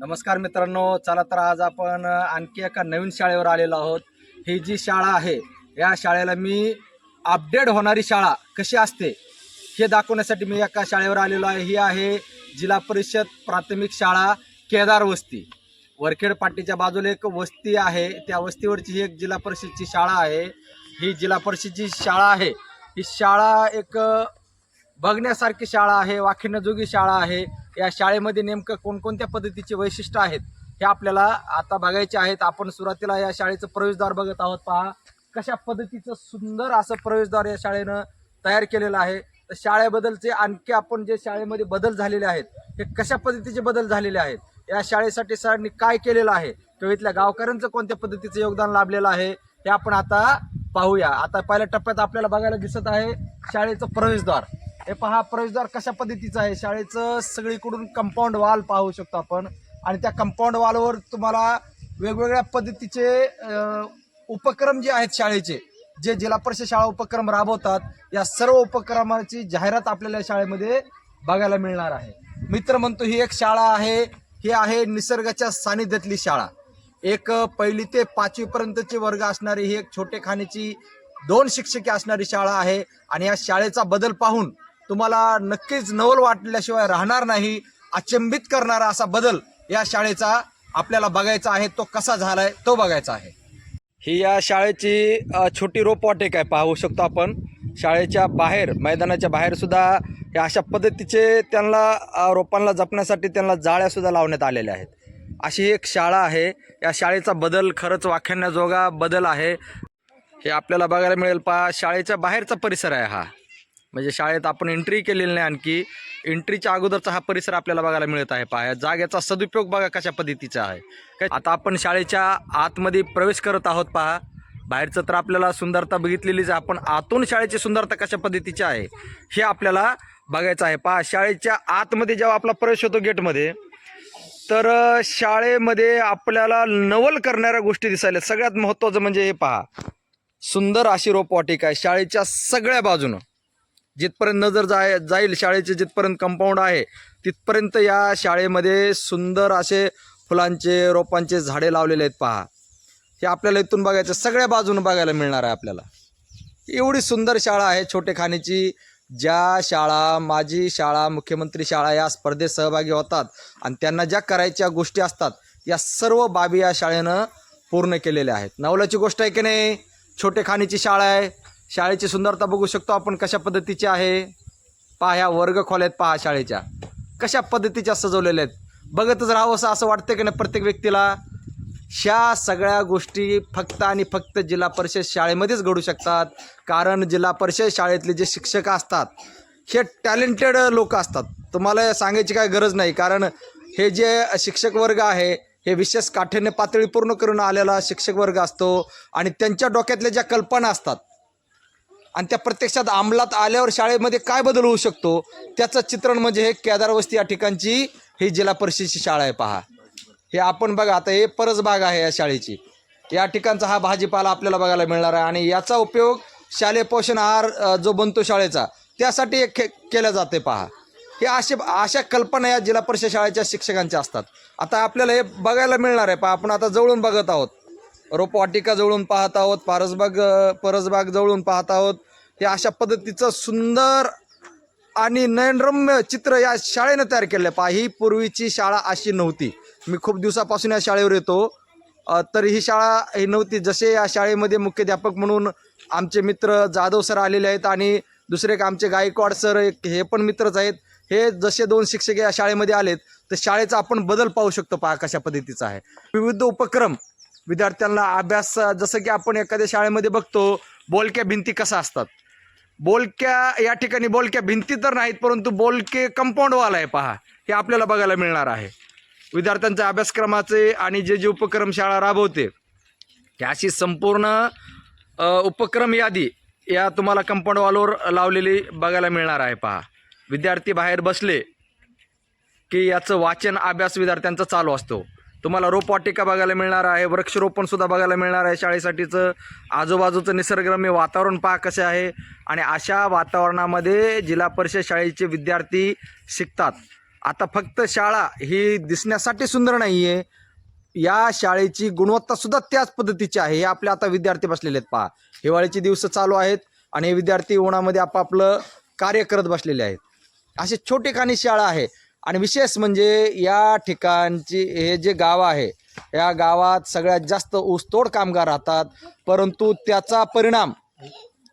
नमस्कार मित्रांनो चला तर आज आपण आणखी एका नवीन शाळेवर आलेलो आहोत. ही जी शाळा आहे या शाळेला मी अपडेट होणारी शाळा कशी असते हे दाखवण्यासाठी मी एका शाळेवर आलेलो आहे. ही आहे जिल्हा परिषद प्राथमिक शाळा केदार वस्ती. वरखेड पाटीच्या बाजूला एक वस्ती आहे. त्या वस्तीवरची ही एक जिल्हा परिषदची शाळा आहे. ही जिल्हा परिषदची शाळा आहे. ही शाळा एक बघण्यासारखी शाळा आहे वाखिण्याजोगी शाळा आहे. या शाळेमध्ये नेमकं कोणकोणत्या पद्धतीचे वैशिष्ट्य आहेत हे आपल्याला आता बघायचे आहेत. आपण सुरुवातीला या शाळेचं प्रवेशद्वार बघत आहोत पहा. कशा पद्धतीचं सुंदर असं प्रवेशद्वार या शाळेनं तयार केलेलं आहे. तर शाळेबद्दलचे आणखी आपण जे शाळेमध्ये बदल झालेले आहेत हे कशा पद्धतीचे बदल झालेले आहेत? या शाळेसाठी सरांनी काय केलेलं आहे? किंवा इथल्या गावकऱ्यांचं कोणत्या पद्धतीचं योगदान लाभलेलं आहे? हे आपण आता पाहूया. आता पहिल्या टप्प्यात आपल्याला बघायला दिसत आहे शाळेचं प्रवेशद्वार. हे पहा प्रवेशद्वार कशा पद्धतीचं आहे? शाळेचं सगळीकडून कंपाऊंड वॉल पाहू शकतो आपण. आणि त्या कंपाऊंड वॉलवर तुम्हाला वेगवेगळ्या पद्धतीचे उपक्रम जे आहेत शाळेचे जे जिल्हा परिषद शाळा उपक्रम राबवतात या सर्व उपक्रमाची जाहिरात आपल्याला शाळेमध्ये बघायला मिळणार आहे. मित्र म्हणतो ही एक शाळा आहे. ही आहे निसर्गाच्या सानिध्यातली शाळा. एक पहिली ते पाचवी पर्यंतचे वर्ग असणारी ही एक छोटे खाण्याची दोन शिक्षके असणारी शाळा आहे. आणि या शाळेचा बदल पाहून तुम्हाला नक्कीच नवल वाटल्याशिवाय राहणार नाही. अचंबित करणारा असा बदल या शाळेचा आपल्याला बघायचा आहे. तो कसा झालाय तो बघायचा आहे. ही या शाळेची छोटी रोपवाटिक आहे पाहू शकतो आपण. शाळेच्या बाहेर मैदानाच्या बाहेर सुद्धा हे अशा पद्धतीचे त्यांना रोपांना जपण्यासाठी त्यांना जाळ्यासुद्धा लावण्यात आलेल्या आहेत. अशी एक शाळा आहे. या शाळेचा बदल खरंच वाख्याण्याजोगा बदल आहे. हे आपल्याला बघायला मिळेल पहा. शाळेच्या बाहेरचा परिसर आहे हा. म्हणजे शाळेत आपण एंट्री केलेली नाही आणखी. एंट्रीच्या अगोदरचा हा परिसर आपल्याला बघायला मिळत आहे पहा जागेचा सदुपयोग बघा कशा पद्धतीचा आहे. काय आता आपण शाळेच्या आतमध्ये प्रवेश करत आहोत पहा. बाहेरचं तर आपल्याला सुंदरता बघितलेलीच आहे. आपण आतून शाळेची सुंदरता कशा पद्धतीची आहे हे आपल्याला बघायचं आहे. पहा शाळेच्या आतमध्ये जेव्हा आपला प्रवेश होतो गेटमध्ये तर शाळेमध्ये आपल्याला नवल करणाऱ्या गोष्टी दिसायला सगळ्यात महत्त्वाचं म्हणजे हे पहा. सुंदर अशी रोपवाटिका आहे. शाळेच्या सगळ्या बाजूनं. जिथपर्यंत नजर जाय जाईल शाळेचे जिथपर्यंत कंपाऊंड आहे तिथपर्यंत या शाळेमध्ये सुंदर असे फुलांचे रोपांचे झाडे लावलेले आहेत पहा. हे आपल्याला इथून बघायचं सगळ्या बाजूनं बघायला मिळणार आहे आपल्याला. एवढी सुंदर शाळा आहे छोटे खाणीची ज्या शाळा माजी शाळा मुख्यमंत्री शाळा या स्पर्धेत सहभागी होतात आणि त्यांना ज्या करायच्या गोष्टी असतात या सर्व बाबी या शाळेनं पूर्ण केलेल्या आहेत. नवलाची गोष्ट आहे की नाही? छोटे खाणीची शाळा आहे शाळेची सुंदरता बघू शकतो आपण कशा पद्धतीची आहे. पहा ह्या वर्ग खोल्यात पहा शाळेच्या. कशा पद्धतीच्या सजवलेल्या आहेत. बघतच राहावं असं असं वाटतं की नाही प्रत्येक व्यक्तीला? ह्या सगळ्या गोष्टी फक्त आणि फक्त जिल्हा परिषद शाळेमध्येच घडू शकतात. कारण जिल्हा परिषद शाळेतले जे शिक्षक असतात हे टॅलेंटेड लोक असतात. तुम्हाला सांगायची काय गरज नाही. कारण हे जे शिक्षक वर्ग आहे हे विशेष काठीण्य पातळी पूर्ण करून आलेला शिक्षक वर्ग असतो. आणि त्यांच्या डोक्यातल्या ज्या कल्पना असतात आणि त्या प्रत्यक्षात अंमलात आल्यावर शाळेमध्ये काय बदल होऊ शकतो? त्याचं चित्रण म्हणजे हे केदारवस्ती या ठिकाणची ही जिल्हा परिषदची शाळा आहे पहा. हे आपण बघा आता हे परस भाग आहे या शाळेची. या ठिकाणचा हा भाजीपाला आपल्याला बघायला मिळणार आहे आणि याचा उपयोग शालेय पोषण आहार जो बनतो शाळेचा त्यासाठी एक के केला जाते पहा. हे असे अशा कल्पना या जिल्हा परिषद शाळेच्या शिक्षकांच्या असतात. आता आपल्याला हे बघायला मिळणार आहे पहा आपण आता जवळून बघत आहोत. रोपवाटिका जवळून पाहत आहोत पारसबाग परसबाग जवळून पाहत आहोत. हे अशा पद्धतीचं सुंदर आणि नयनरम्य चित्र या शाळेनं तयार केलं पहा ही पूर्वीची शाळा अशी नव्हती. मी खूप दिवसापासून या शाळेवर येतो. तर ही शाळा ही नव्हती. जसे या शाळेमध्ये मुख्याध्यापक म्हणून आमचे मित्र जाधव सर आलेले आहेत आणि दुसरे एक आमचे गायकवाड सर एक हे पण मित्रच आहेत. हे जसे दोन शिक्षक या शाळेमध्ये आलेत तर शाळेचा आपण बदल पाहू शकतो पहा कशा पद्धतीचा आहे. विविध उपक्रम विद्यार्थ्यांना अभ्यास जसं की आपण एखाद्या शाळेमध्ये बघतो बोलक्या भिंती कसा असतात? बोलक्या या ठिकाणी बोलक्या भिंती तर नाहीत परंतु बोलके कंपाऊंड वाल आहे पहा हे आपल्याला बघायला मिळणार आहे. विद्यार्थ्यांच्या अभ्यासक्रमाचे आणि जे जे उपक्रम शाळा राबवते अशी संपूर्ण उपक्रम यादी या तुम्हाला कंपाऊंड वॉलवर लावलेली बघायला मिळणार आहे पहा. विद्यार्थी बाहेर बसले की याचं वाचन अभ्यास विद्यार्थ्यांचा चालू असतो. तुम्हाला रोपवाटिका बघायला मिळणार आहे वृक्षरोपणसुद्धा बघायला मिळणार आहे. शाळेसाठीचं आजूबाजूचं निसर्गरम्य वातावरण पहा कसे आहे. आणि अशा वातावरणामध्ये जिल्हा परिषद शाळेचे विद्यार्थी शिकतात. आता फक्त शाळा ही दिसण्यासाठी सुंदर नाही आहे या शाळेची गुणवत्तासुद्धा त्याच पद्धतीची आहे. हे आपले आता विद्यार्थी बसलेले आहेत पहा. हिवाळीचे दिवस चालू आहेत आणि हे विद्यार्थी उन्हामध्ये आपापलं कार्य करत बसलेले आहेत. असे छोटेखानी शाळा आहे. आणि विशेष म्हणजे या ठिकाणची हे जे गाव आहे या गावात सगळ्यात जास्त ऊसतोड कामगार राहतात. परंतु त्याचा परिणाम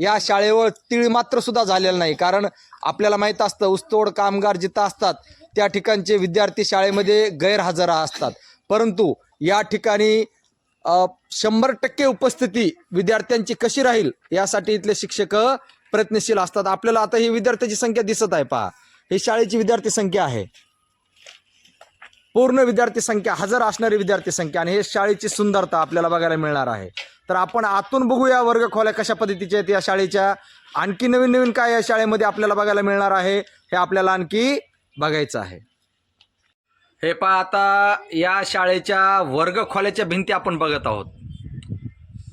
या शाळेवर तीळ मात्र सुद्धा झालेला नाही. कारण आपल्याला माहीत असतं ऊसतोड कामगार जिथं असतात त्या ठिकाणचे विद्यार्थी शाळेमध्ये गैरहजर असतात. परंतु या ठिकाणी शंभर टक्के उपस्थिती विद्यार्थ्यांची कशी राहील यासाठी इथले शिक्षक प्रयत्नशील असतात. आपल्याला आता ही विद्यार्थ्याची संख्या दिसत आहे पहा. ही शाळेची विद्यार्थी संख्या आहे. पूर्ण विद्यार्थी संख्या हजर असणारी विद्यार्थी संख्या आणि हे शाळेची सुंदरता आपल्याला बघायला मिळणार आहे. तर आपण आतून बघूया वर्ग खोल्या कशा पद्धतीच्या आहेत या शाळेच्या. आणखी नवीन नवीन काय या शाळेमध्ये आपल्याला बघायला मिळणार आहे हे आपल्याला आणखी बघायचं आहे. हे पहा आता या शाळेच्या वर्ग खोल्याच्या भिंती आपण बघत आहोत.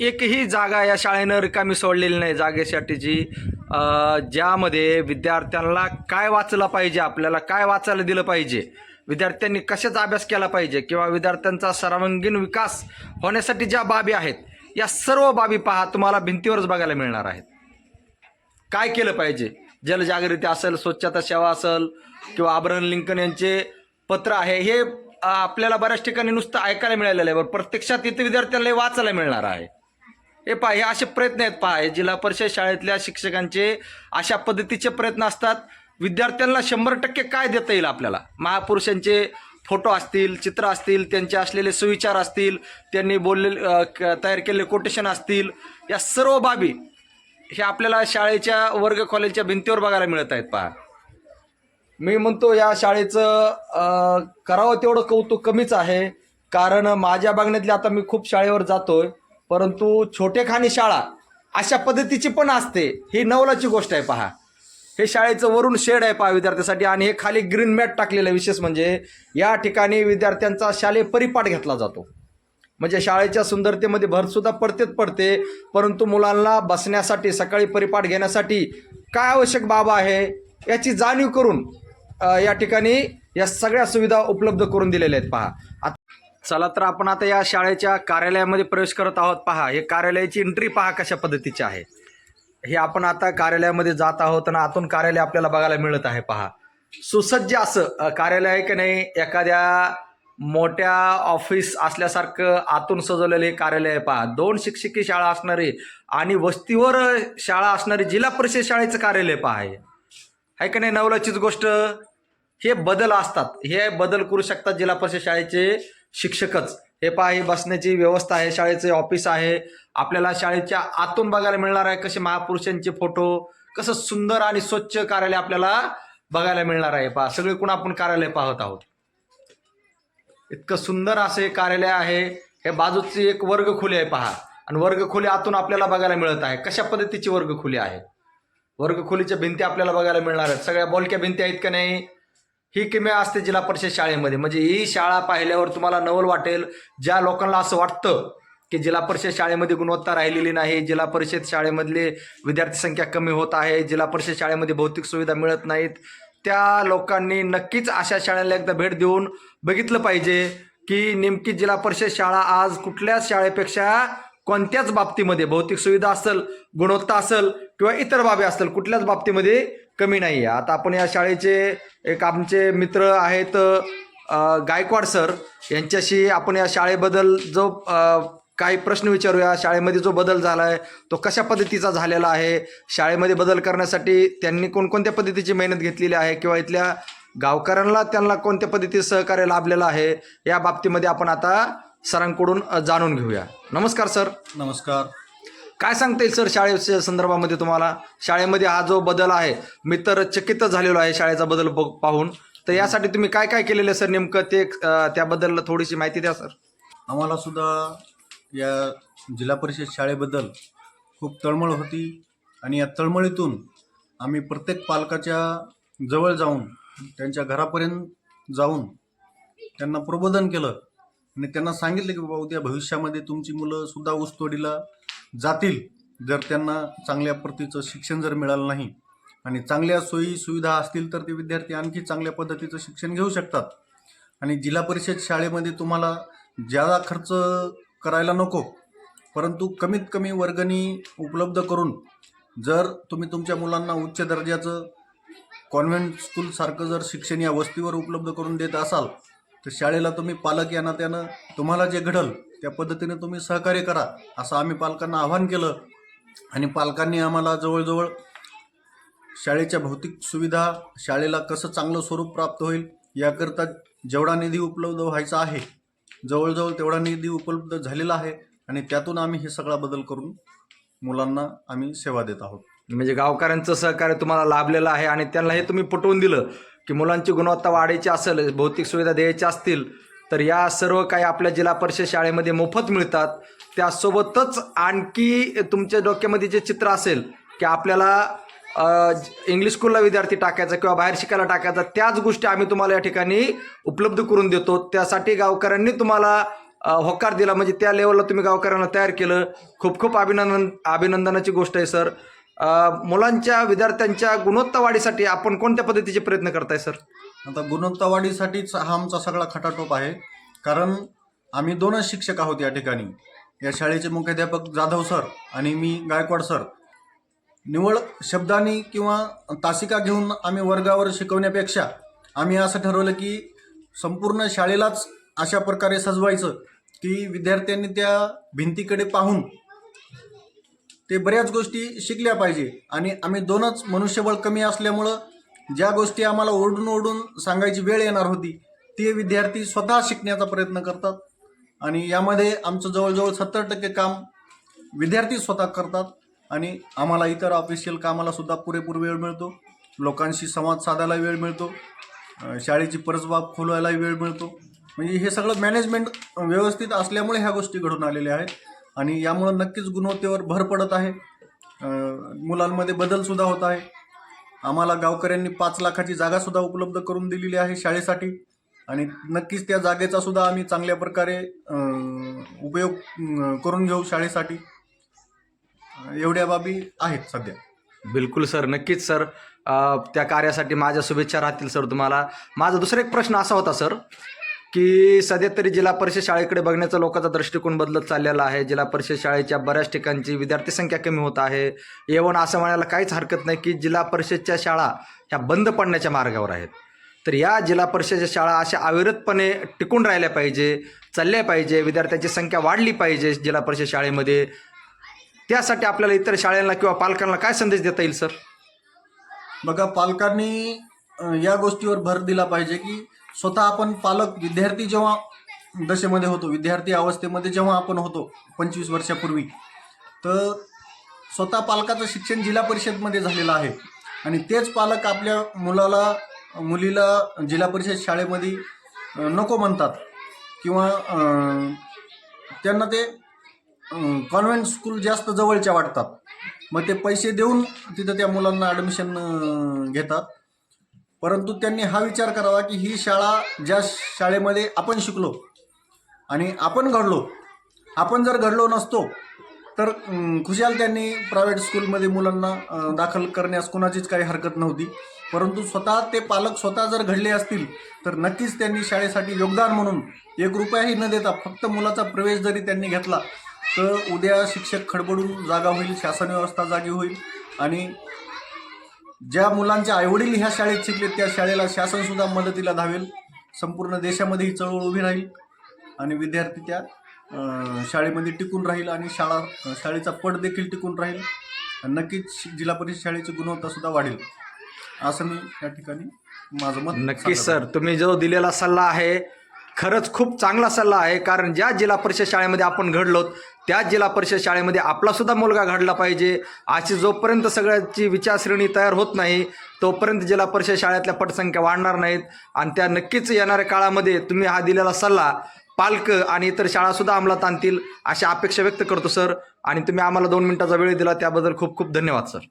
एकही जागा या शाळेनं रिकामी सोडलेली नाही जागेसाठीची. ज्यामध्ये विद्यार्थ्यांना काय वाचलं पाहिजे आपल्याला काय वाचायला दिलं पाहिजे विद्यार्थ्यांनी कशाचा अभ्यास केला पाहिजे किंवा विद्यार्थ्यांचा सर्वांगीण विकास होण्यासाठी ज्या बाबी आहेत या सर्व बाबी पहा तुम्हाला भिंतीवरच बघायला मिळणार आहेत. काय केलं पाहिजे? जलजागृती असेल स्वच्छता सेवा असेल किंवा आभरण लिंकन यांचे पत्र आहे हे आपल्याला बऱ्याच ठिकाणी नुसतं ऐकायला मिळालेलं आहे बरं प्रत्यक्षात इथे विद्यार्थ्यांना वाचायला मिळणार आहे. हे पहा हे असे प्रयत्न आहेत पहा हे जिल्हा परिषद शाळेतल्या शिक्षकांचे अशा पद्धतीचे प्रयत्न असतात. विद्यार्थ्यांना शंभर टक्के काय देता येईल आपल्याला? महापुरुषांचे फोटो असतील चित्र असतील त्यांचे असलेले सुविचार असतील त्यांनी बोललेले क- तयार केलेले कोटेशन असतील या सर्व बाबी हे आपल्याला शाळेच्या वर्ग कॉलेजच्या भिंतीवर बघायला मिळत आहेत पहा. मी म्हणतो या शाळेचं करावं तेवढं कौतुक कमीच आहे. कारण माझ्या बघण्यातली आता मी खूप शाळेवर जातोय. परंतु छोटेखानी शाळा अशा पद्धतीची पण असते. ही नवलाची गोष्ट आहे पहा. हे शाळेचं वरून शेड आहे पहा विद्यार्थ्यासाठी आणि हे खाली ग्रीन मॅट टाकलेलं आहे विशेष म्हणजे या ठिकाणी विद्यार्थ्यांचा शालेय परिपाठ घेतला जातो. म्हणजे शाळेच्या सुंदरतेमध्ये भरसुद्धा पडतेच पडते. परंतु मुलांना बसण्यासाठी सकाळी परिपाठ घेण्यासाठी काय आवश्यक बाब आहे याची जाणीव करून या ठिकाणी या सगळ्या सुविधा उपलब्ध करून दिलेल्या आहेत पहा. चला तर आपण आता या शाळेच्या कार्यालयामध्ये प्रवेश करत आहोत. पहा हे कार्यालयाची एंट्री पहा कशा पद्धतीची आहे. हे आपण आता कार्यालयामध्ये जात आहोत आणि आतून कार्यालय आपल्याला बघायला मिळत आहे. पहा. सुसज्ज असं कार्यालय आहे की नाही? एखाद्या मोठ्या ऑफिस असल्यासारखं आतून सजवलेलं हे कार्यालय आहे. पहा दोन शिक्षकी शाळा असणारी आणि वस्तीवर शाळा असणारी जिल्हा परिषद शाळेचं कार्यालय पहा आहे का नाही? नवलाचीच गोष्ट. हे बदल असतात. हे बदल करू शकतात जिल्हा परिषद शाळेचे शिक्षकच. हे पहा ही बसण्याची व्यवस्था आहे शाळेचे ऑफिस आहे. आपल्याला शाळेच्या आतून बघायला मिळणार आहे कसे महापुरुषांचे फोटो कसं सुंदर आणि स्वच्छ कार्यालय आपल्याला बघायला मिळणार आहे. पहा सगळीकडून आपण कार्यालय पाहत आहोत. इतकं सुंदर असं हे कार्यालय आहे. हे बाजूची एक वर्गखोली आहे पहा. आणि वर्गखोली आतून आपल्याला बघायला मिळत आहे. कशा पद्धतीची वर्गखोली आहे? वर्गखोलीच्या भिंती आपल्याला बघायला मिळणार आहेत. सगळ्या बोलक्या भिंती आहेत का नाही? ही किमया असते जिल्हा परिषद शाळेमध्ये. म्हणजे ही शाळा पाहिल्यावर तुम्हाला नवल वाटेल. ज्या लोकांना असं वाटतं की जिल्हा परिषद शाळेमध्ये गुणवत्ता राहिलेली नाही जिल्हा परिषद शाळेमधले विद्यार्थी संख्या कमी होत आहे जिल्हा परिषद शाळेमध्ये भौतिक सुविधा मिळत नाहीत त्या लोकांनी नक्कीच अशा शाळेला एकदा भेट देऊन बघितलं पाहिजे की नेमकी जिल्हा परिषद शाळा आज कुठल्याच शाळेपेक्षा कोणत्याच बाबतीमध्ये भौतिक सुविधा असेल गुणवत्ता असेल किंवा इतर बाबी असेल कुठल्याच बाबतीमध्ये कमी नाही आहे आता आपण या शाळेचे एक आमचे मित्र आहेत गायकवाड सर. यांच्याशी आपण या शाळेबद्दल जो काही प्रश्न विचारूया. शाळेमध्ये जो बदल झाला आहे तो कशा पद्धतीचा झालेला आहे? शाळेमध्ये बदल करण्यासाठी त्यांनी कोणकोणत्या पद्धतीची मेहनत घेतलेली आहे? किंवा इथल्या गावकऱ्यांना त्यांना कोणत्या पद्धतीचं सहकार्य लाभलेलं आहे? या बाबतीमध्ये आपण आता सरांकडून जाणून घेऊया. नमस्कार सर. नमस्कार. काय सांगता येईल सर शाळेच्या संदर्भामध्ये तुम्हाला? शाळेमध्ये हा जो बदल आहे मी तर चकितच झालेलो आहे शाळेचा बदल बघ- पाहून. तर यासाठी तुम्ही काय काय केलेलं आहे सर नेमकं ते त्याबद्दल थोडीशी माहिती द्या सर. आम्हाला सुद्धा या जिल्हा परिषद शाळेबद्दल खूप तळमळ होती आणि या तळमळीतून आम्ही प्रत्येक पालकाच्या जवळ जाऊन त्यांच्या घरापर्यंत जाऊन त्यांना प्रबोधन केलं आणि त्यांना सांगितलं की बाबा उद्या भविष्यामध्ये तुमची मुलं सुद्धा ऊसतोडीला जातील जर त्यांना चांगल्या प्रतीचं शिक्षण जर मिळालं नाही आणि चांगल्या सोयी सुविधा असतील तर ते विद्यार्थी आणखी चांगल्या पद्धतीचं शिक्षण घेऊ शकतात. आणि जिल्हा परिषद शाळेमध्ये तुम्हाला ज्यादा खर्च करायला नको परंतु कमीत कमी वर्गणी उपलब्ध करून जर तुम्ही तुमच्या मुलांना उच्च दर्जाचं कॉन्व्हेंट स्कूलसारखं जर शिक्षण या वस्तीवर उपलब्ध करून देत असाल तर शाळेला तुम्ही पालक या नात्यानं तुम्हाला जे घडल त्या पद्धतीने तुम्ही सहकार्य करा असं आम्ही पालकांना आवाहन केलं. आणि पालकांनी आम्हाला जवळजवळ शाळेच्या भौतिक सुविधा शाळेला कसं चांगलं स्वरूप प्राप्त होईल याकरता जेवढा निधी उपलब्ध व्हायचा आहे जवळजवळ तेवढा निधी उपलब्ध झालेला आहे. आणि त्यातून आम्ही हे सगळा बदल करून मुलांना आम्ही सेवा देत आहोत. म्हणजे गावकऱ्यांचं सहकार्य तुम्हाला लाभलेलं आहे आणि त्यांना हे तुम्ही पटवून दिलं. की मुलांची गुणवत्ता वाढायची असेल भौतिक सुविधा द्यायच्या असतील तर या सर्व काही आपल्या जिल्हा परिषद शाळेमध्ये मोफत मिळतात. त्यासोबतच आणखी तुमच्या डोक्यामध्ये जे चित्र असेल की आपल्याला इंग्लिश स्कूलला विद्यार्थी टाकायचा किंवा बाहेर शिकायला टाकायचा त्याच गोष्टी आम्ही तुम्हाला या ठिकाणी उपलब्ध करून देतो. त्यासाठी गावकऱ्यांनी तुम्हाला होकार दिला. म्हणजे त्या लेवलला तुम्ही गावकऱ्यांना तयार केलं. खूप खूप अभिनंदन अभिनंदनाची गोष्ट आहे सर. मुलांच्या विद्यार्थ्यांच्या गुणवत्ता वाढीसाठी आपण कोणत्या पद्धतीचे प्रयत्न करताय सर? आता गुणवत्ता वाढीसाठीच हा आमचा सगळा खटाटोप आहे. कारण आम्ही दोनच शिक्षक आहोत या ठिकाणी. या शाळेचे मुख्याध्यापक जाधव सर आणि मी गायकवाड सर. निवळ शब्दांनी किंवा तासिका घेऊन आम्ही वर्गावर शिकवण्यापेक्षा आम्ही असं ठरवलं की संपूर्ण शाळेलाच अशा प्रकारे सजवायचं की विद्यार्थ्यांनी त्या भिंतीकडे पाहून ते बऱ्याच गोष्टी शिकल्या पाहिजे. आणि आम्ही दोनच मनुष्यबळ कमी असल्यामुळं ज्या गोष्टी आम्हाला ओरडून ओरडून सांगायची वेळ येणार होती ते विद्यार्थी स्वतः शिकण्याचा प्रयत्न करतात. आणि यामध्ये आमचं जवळजवळ सत्तर टक्के काम विद्यार्थी स्वतः करतात. आणि आम्हाला इतर ऑफिशियल कामाला सुद्धा पुरेपूर वेळ मिळतो. लोकांशी संवाद साधायला वेळ मिळतो. शाळेची परसबाब खोलवायला वेळ मिळतो. म्हणजे हे सगळं मॅनेजमेंट व्यवस्थित असल्यामुळे ह्या गोष्टी घडून आलेल्या आहेत. आणि यामुळं नक्कीच गुणवत्तेवर भर पडत आहे. मुलांमध्ये बदलसुद्धा होत आहे. आम्हाला गावकऱ्यांनी पाच लाखाची जागासुद्धा उपलब्ध करून दिलेली आहे शाळेसाठी आणि नक्कीच त्या जागेचा सुद्धा आम्ही चांगल्या प्रकारे उपयोग करून घेऊ शाळेसाठी. एवढ्या बाबी आहेत सध्या. बिलकुल सर नक्कीच सर. त्या कार्यासाठी माझ्या शुभेच्छा राहतील सर तुम्हाला. माझा दुसरा एक प्रश्न असा होता सर. की सध्या तरी जिल्हा परिषद शाळेकडे बघण्याचा लोकांचा दृष्टिकोन बदलत चाललेला आहे. जिल्हा परिषद शाळेच्या बऱ्याच ठिकाणची विद्यार्थी संख्या कमी होत आहे. येवण असं म्हणायला काहीच हरकत नाही की जिल्हा परिषदच्या शाळा ह्या बंद पडण्याच्या मार्गावर आहेत. तर या जिल्हा परिषदेच्या शाळा अशा अविरतपणे टिकून राहिल्या पाहिजे चालल्या पाहिजे विद्यार्थ्यांची संख्या वाढली पाहिजे जिल्हा परिषद शाळेमध्ये. त्यासाठी आपल्याला इतर शाळांना किंवा पालकांना काय संदेश देता येईल सर? बघा पालकांनी या गोष्टीवर भर दिला पाहिजे की स्वतः आपण पालक विद्यार्थी जेव्हा दशेमध्ये होतो विद्यार्थी अवस्थेमध्ये जेव्हा आपण होतो पंचवीस वर्षापूर्वी तर स्वतः पालकाचं शिक्षण जिल्हा परिषदमध्ये झालेलं आहे. आणि तेच पालक आपल्या मुलाला मुलीला जिल्हा परिषद शाळेमध्ये नको म्हणतात. किंवा त्यांना ते कॉन्व्हेंट स्कूल जास्त जवळच्या वाटतात. मग ते पैसे देऊन तिथं त्या मुलांना ॲडमिशन घेतात. परंतु त्यांनी हा विचार करावा की ही शाळा ज्या शाळेमध्ये आपण शिकलो आणि आपण घडलो आपण जर घडलो नसतो तर खुशाल त्यांनी प्रायव्हेट स्कूलमध्ये मुलांना दाखल करण्यास कोणाचीच काही हरकत नव्हती. परंतु स्वतः ते पालक स्वतः जर घडले असतील तर नक्कीच त्यांनी शाळेसाठी योगदान म्हणून एक रुपयाही न देता फक्त मुलाचा प्रवेश जरी त्यांनी घेतला तर उद्या शिक्षक खडबडून जागा होईल शासन व्यवस्था जागी होईल आणि ज्या मुलांचे आईवडील ह्या शाळेत शिकले त्या शाळेला शासन सुद्धा मदतीला धावेल. संपूर्ण देशामध्ये ही चळवळ उभी राहील आणि विद्यार्थी त्या शाळेमध्ये टिकून राहील आणि शाळा शाळेचा पट देखील टिकून राहील. आणि नक्कीच जिल्हा परिषद शाळेची गुणवत्ता सुद्धा वाढेल. असं मी या ठिकाणी माझं मत नक्कीच सर. तुम्ही जो दिलेला सल्ला आहे खरंच खूप चांगला सल्ला आहे. कारण ज्या जिल्हा परिषद शाळेमध्ये आपण घडलो त्या जिल्हा परिषद शाळेमध्ये आपलासुद्धा मुलगा घडला पाहिजे. अशी जोपर्यंत सगळ्याची विचारश्रेणी तयार होत नाही तोपर्यंत जिल्हा परिषद शाळेतल्या पटसंख्या वाढणार नाहीत. आणि त्या नक्कीच येणाऱ्या काळामध्ये तुम्ही हा दिलेला सल्ला पालक आणि इतर शाळासुद्धा अंमलात आणतील अशी अपेक्षा व्यक्त करतो सर. आणि तुम्ही आम्हाला दोन मिनिटाचा वेळ दिला त्याबद्दल खूप खूप धन्यवाद सर.